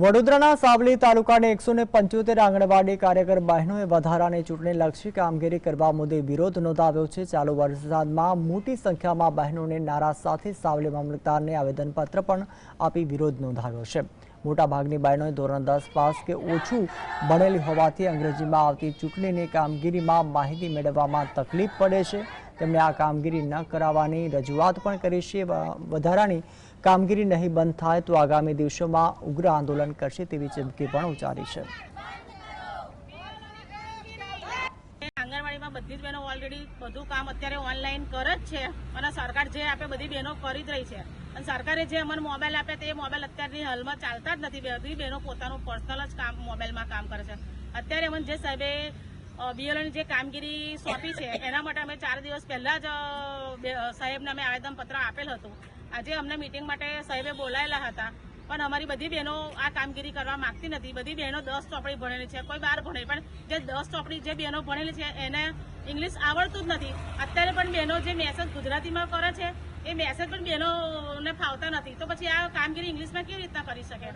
વડોદરાના સાવલી તાલુકાની એકસો ને પંચોતેર આંગણવાડી કાર્યકર બહેનોએ વધારાની ચૂંટણીલક્ષી કામગીરી કરવા મુદ્દે વિરોધ નોંધાવ્યો છે. ચાલુ વરસાદમાં મોટી સંખ્યામાં બહેનોને નારા સાથે સાવલી મામલતદારને આવેદનપત્ર પણ આપી વિરોધ નોંધાવ્યો છે. મોટાભાગની બહેનોએ ધોરણ દસ પાસ કે ઓછું ભણેલી હોવાથી અંગ્રેજીમાં આવતી ચૂંટણીની કામગીરીમાં માહિતી મેળવવામાં તકલીફ પડે છે. તેમણે આ કામગીરી ન કરાવવાની રજૂઆત પણ કરી છે. વધારાની કામગીરી નહીં બંધ થાય તો આગામી દિવસોમાં ઉગ્ર આંદોલન કરશે તેવી ચીમકી પણ ઉચ્ચારી છે. આંગણવાડીમાં બધી જ બહેનો ઓલરેડી બધું કામ અત્યારે ઓનલાઈન કરે જ છે. અને સરકાર જે આપે બધી બહેનો કરી જ રહી છે. અને સરકારે જે અમને મોબાઈલ આપે તે મોબાઈલ અત્યારની હાલમાં ચાલતા જ નથી. બધી બહેનો પોતાનું પર્સનલ જ કામ મોબાઈલમાં કામ કરે છે. અત્યારે અમને જે સાહેબે બીએલઓની જે કામગીરી સોંપી છે, એના માટે અમે ચાર દિવસ પહેલા જ સાહેબને અમે આવેદનપત્ર આપેલ હતું. આજે અમને મિટિંગ માટે સાહેબે બોલાયેલા હતા, પણ અમારી બધી બહેનો આ કામગીરી કરવા માંગતી નથી. બધી બહેનો દસ ચોપડી ભણેલી છે, કોઈ બાર ભણે, પણ જે દસ ચોપડી જે બહેનો ભણેલી છે, એને ઇંગ્લિશ આવડતું જ નથી. અત્યારે પણ બહેનો જે મેસેજ ગુજરાતીમાં કરે છે, એ મેસેજ પણ બહેનોને ફાવતા નથી. તો પછી આ કામગીરી ઇંગ્લિશમાં કેવી રીતના કરી શકે?